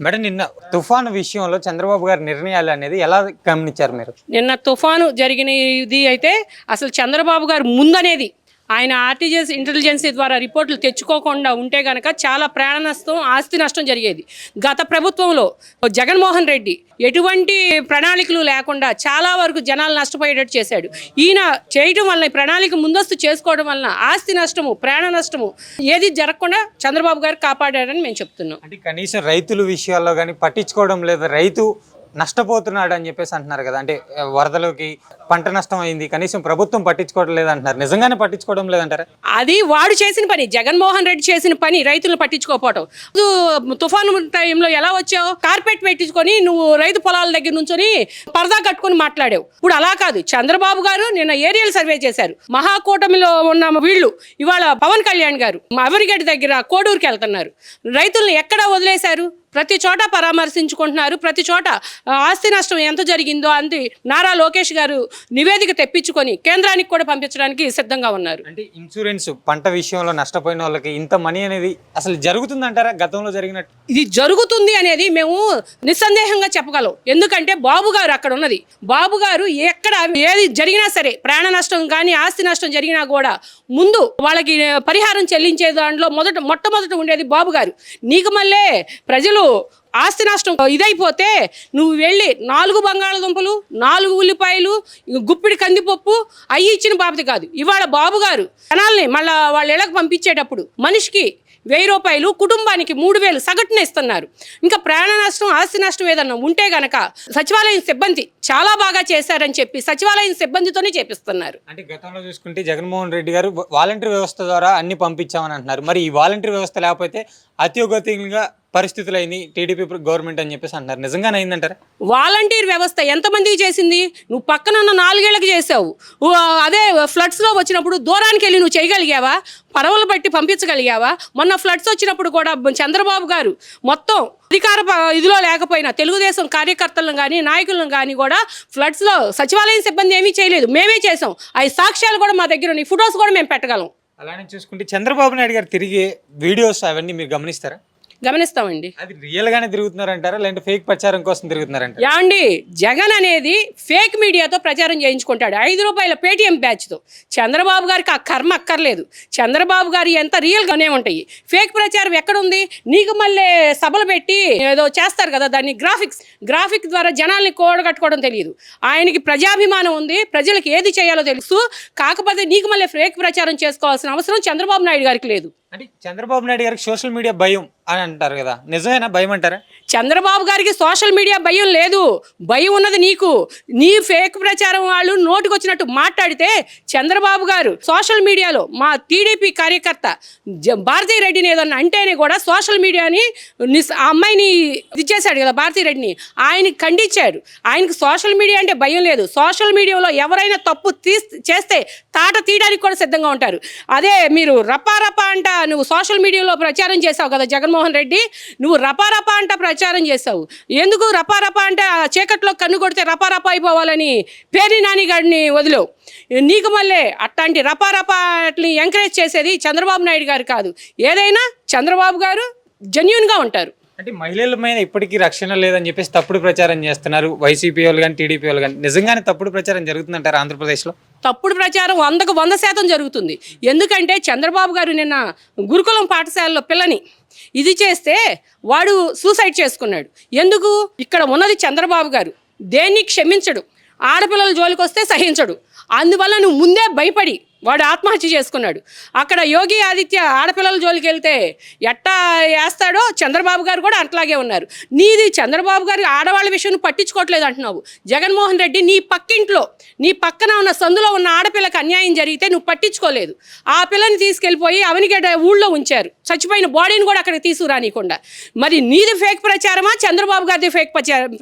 Madam నిన్న తుఫాను విషయంలో చంద్రబాబు గారి నిర్ణయాలు అనేది ఎలా గమనించారు మీరు? నిన్న తుఫాను జరిగిన ఇది అయితే అసలు చంద్రబాబు గారు ముందనేది ఆయన ఆర్టీజీఎస్ ఇంటెలిజెన్సీ ద్వారా రిపోర్టులు తెచ్చుకోకుండా ఉంటే గనక చాలా ప్రాణ నష్టం ఆస్తి నష్టం జరిగేది. గత ప్రభుత్వంలో జగన్మోహన్ రెడ్డి ఎటువంటి ప్రణాళికలు లేకుండా చాలా వరకు జనాలు నష్టపోయేటట్టు చేశాడు. ఈయన చేయటం వలన ప్రణాళిక ముందస్తు చేసుకోవడం వలన ఆస్తి నష్టము ప్రాణ నష్టము ఏది జరగకుండా చంద్రబాబు గారు కాపాడారని మేము చెప్తున్నాం. అంటే కనీసం రైతుల విషయాల్లో కానీ పట్టించుకోవడం లేదు రైతు నష్టపోతున్నాడు అని చెప్పేసి అంటున్నారు కదా. అంటే వరదలోకి పంట నష్టం అయింది కనీసం ప్రభుత్వం పట్టించుకోవడం లేదంటున్నారు. నిజంగానే పట్టించుకోవడం లేదంటారా? అది వాడు చేసిన పని జగన్మోహన్ రెడ్డి చేసిన పని రైతులను పట్టించుకోకపోవటం. తుఫాను టైంలో ఎలా వచ్చావు? కార్పెట్ పెట్టించుకొని నువ్వు రైతు పొలాల దగ్గర నుంచొని పరదా కట్టుకొని మాట్లాడావు. ఇప్పుడు అలా కాదు. చంద్రబాబు గారు నిన్న ఏరియల్ సర్వే చేశారు. మహాకూటమిలో ఉన్న వీళ్ళు ఇవాళ పవన్ కళ్యాణ్ గారు అవరిగడ్డ దగ్గర కోడూరుకి వెళ్తున్నారు. రైతులను ఎక్కడ వదిలేశారు? ప్రతి చోట పరామర్శించుకుంటున్నారు. ప్రతి చోట ఆస్తి నష్టం ఎంత జరిగిందో అంది నారా లోకేష్ గారు నివేదిక తెప్పించుకొని కేంద్రానికి కూడా పంపించడానికి సిద్ధంగా ఉన్నారు. అంటే ఇన్సూరెన్స్ పంట విషయంలో నష్టపోయిన వాళ్ళకి ఇంత మనీ అనేది అసలు జరుగుతుందంటారా? గతంలో జరిగినట్టు? ఇది జరుగుతుంది అనేది మేము నిస్సందేహంగా చెప్పగలం. ఎందుకంటే బాబు గారు అక్కడ ఉన్నది. బాబు గారు ఎక్కడ ఏది జరిగినా సరే ప్రాణ నష్టం కానీ ఆస్తి నష్టం జరిగినా కూడా ముందు వాళ్ళకి పరిహారం చెల్లించే దాంట్లో మొదట మొట్టమొదట ఉండేది బాబు గారు. నీకు మళ్ళీ ప్రజలు ఆస్తి నష్టం ఇదైపోతే నువ్వు వెళ్ళి నాలుగు బంగాళదుంపలు నాలుగు ఉల్లిపాయలు గుప్పిడి కందిపప్పు అవి ఇచ్చిన బాబతి కాదు. ఇవాళ బాబు గారు జనాల్ని మళ్ళా వాళ్ళ ఇళ్ళకి పంపించేటప్పుడు మనిషికి వెయ్యి రూపాయలు కుటుంబానికి మూడు వేలు సగటున ఇస్తున్నారు. ఇంకా ప్రాణ నష్టం ఆస్తి నష్టం ఏదన్నా ఉంటే గనక సచివాలయం సిబ్బంది చాలా బాగా చేశారని చెప్పి సచివాలయం సిబ్బందితోనే చేపిస్తున్నారు. అంటే గతంలో చూసుకుంటే జగన్మోహన్ రెడ్డి గారు వాలంటీర్ వ్యవస్థ ద్వారా అన్ని పంపించామని అంటున్నారు. మరి ఈ వాలంటీర్ వ్యవస్థ లేకపోతే అత్యోగతిగా పరిస్థితులు అయింది టీడీపీ గవర్నమెంట్ అని చెప్పేసి అంటున్నారు. నిజంగానే అయిందంటారా? వాలంటీర్ వ్యవస్థ ఎంతమందికి చేసింది? నువ్వు పక్కన ఉన్న నాలుగేళ్ళకు చేసావు. అదే ఫ్లడ్స్లో వచ్చినప్పుడు దూరానికి వెళ్ళి నువ్వు చేయగలిగావా? పడవలు బట్టి పంపించగలిగావా? మొన్న ఫ్లడ్స్ వచ్చినప్పుడు కూడా చంద్రబాబు గారు మొత్తం అధికార ఇదిలో లేకపోయినా తెలుగుదేశం కార్యకర్తలను కానీ నాయకులను కానీ కూడా ఫ్లడ్స్లో సచివాలయం సిబ్బంది ఏమీ చేయలేదు. మేమే చేసాం. అవి సాక్ష్యాలు కూడా మా దగ్గర ఉన్నాయి. ఫొటోస్ కూడా మేము పెట్టగలం. అలానే చూసుకుంటే చంద్రబాబు నాయుడు గారు తిరిగే వీడియోస్ అవన్నీ మీరు గమనిస్తారా? గమనిస్తామండి. అది రియల్ గానే తిరుగుతున్నారంటారా? లేదంటే ఫేక్ ప్రచారం కోసం తిరుగుతున్నారంటారా? యాండి జగన్ అనేది ఫేక్ మీడియాతో ప్రచారం చేయించుకుంటాడు. ఐదు రూపాయల పేటీఎం బ్యాచ్తో. చంద్రబాబు గారికి ఆ కర్మ అక్కర్లేదు. చంద్రబాబు గారి ఎంత రియల్గానే ఉంటాయి. ఫేక్ ప్రచారం ఎక్కడుంది? నీకు మళ్ళీ సభలు పెట్టి ఏదో చేస్తారు కదా దాన్ని గ్రాఫిక్స్. గ్రాఫిక్ ద్వారా జనాల్ని కూడగట్టుకోవడం తెలియదు. ఆయనకి ప్రజాభిమానం ఉంది. ప్రజలకు ఏది చేయాలో తెలుసు. కాకపోతే నీకు మళ్ళీ ఫేక్ ప్రచారం చేసుకోవాల్సిన అవసరం చంద్రబాబు నాయుడు గారికి లేదు. అంటే చంద్రబాబు నాయుడు గారికి సోషల్ మీడియా భయం అని అంటారు కదా. నిజమేనా? భయం అంటారా? చంద్రబాబు గారికి సోషల్ మీడియా భయం లేదు. భయం ఉన్నది నీకు. నీ ఫేక్ ప్రచారం వాళ్ళు నోటికొచ్చినట్టు మాట్లాడితే చంద్రబాబు గారు సోషల్ మీడియాలో మా టీడీపీ కార్యకర్త జ- భారతీ రెడ్డిని ఏదన్నా అంటేనే కూడా సోషల్ మీడియాని నిస్- ఆ అమ్మాయిని ఇది చేశాడు కదా భారతీ రెడ్డిని. ఆయన ఖండించాడు. ఆయనకి సోషల్ మీడియా అంటే భయం లేదు. సోషల్ మీడియాలో ఎవరైనా తప్పు తీ చేస్తే తాట తీయడానికి కూడా సిద్ధంగా ఉంటారు. అదే మీరు రపారపా అంట నువ్వు సోషల్ మీడియాలో ప్రచారం చేసావు కదా జగన్మోహన్ రెడ్డి. నువ్వు రపారపా అంట ప్రచారం చేసావు ఎందుకు రపారపా అంటే ఆ చీకట్లో కన్ను కొడితే రపారపా అయిపోవాలని పేరి నాని గారిని వదిలేవు నీకు మళ్ళీ అట్లాంటి రపా రపా అట్లని ఎంకరేజ్ చేసేది చంద్రబాబు నాయుడు గారు కాదు. ఏదైనా చంద్రబాబు గారు జెన్యున్గా ఉంటారు. అంటే మహిళల మీద ఇప్పటికీ రక్షణ లేదని చెప్పేసి తప్పుడు ప్రచారం చేస్తున్నారు. వైసీపీ వాళ్ళు కానీ టీడీపీ వాళ్ళు కానీ నిజంగానే తప్పుడు ప్రచారం జరుగుతుందంటారు ఆంధ్రప్రదేశ్లో? తప్పుడు ప్రచారం వందకు వంద శాతం జరుగుతుంది. ఎందుకంటే చంద్రబాబు గారు నిన్న గురుకులం పాఠశాలలో పిల్లని. ఇది చేస్తే వాడు సూసైడ్ చేసుకున్నాడు. ఎందుకు? ఇక్కడ ఉన్నది చంద్రబాబు గారు. దేన్ని క్షమించడు? ఆడపిల్లల జోలికి వస్తే సహించడు. అందువల్ల నువ్వు ముందే భయపడి వాడు ఆత్మహత్య చేసుకున్నాడు. అక్కడ యోగి ఆదిత్య ఆడపిల్లల జోలికి వెళ్తే ఎట్టా వేస్తాడో చంద్రబాబు గారు కూడా అట్లాగే ఉన్నారు. నీది చంద్రబాబు గారు ఆడవాళ్ళ విషయం పట్టించుకోవట్లేదు అంటున్నావు. జగన్మోహన్ రెడ్డి నీ పక్కింట్లో నీ పక్కన ఉన్న సందులో ఉన్న ఆడపిల్లకి అన్యాయం జరిగితే నువ్వు పట్టించుకోలేదు. ఆ పిల్లని తీసుకెళ్ళిపోయి అవనిగడ్డ ఊళ్ళో ఉంచారు. చచ్చిపోయిన బాడీని కూడా అక్కడికి తీసుకురానికుండా మరి నీది ఫేక్ ప్రచారమా? చంద్రబాబు గారిది ఫేక్ ప్రచారమా?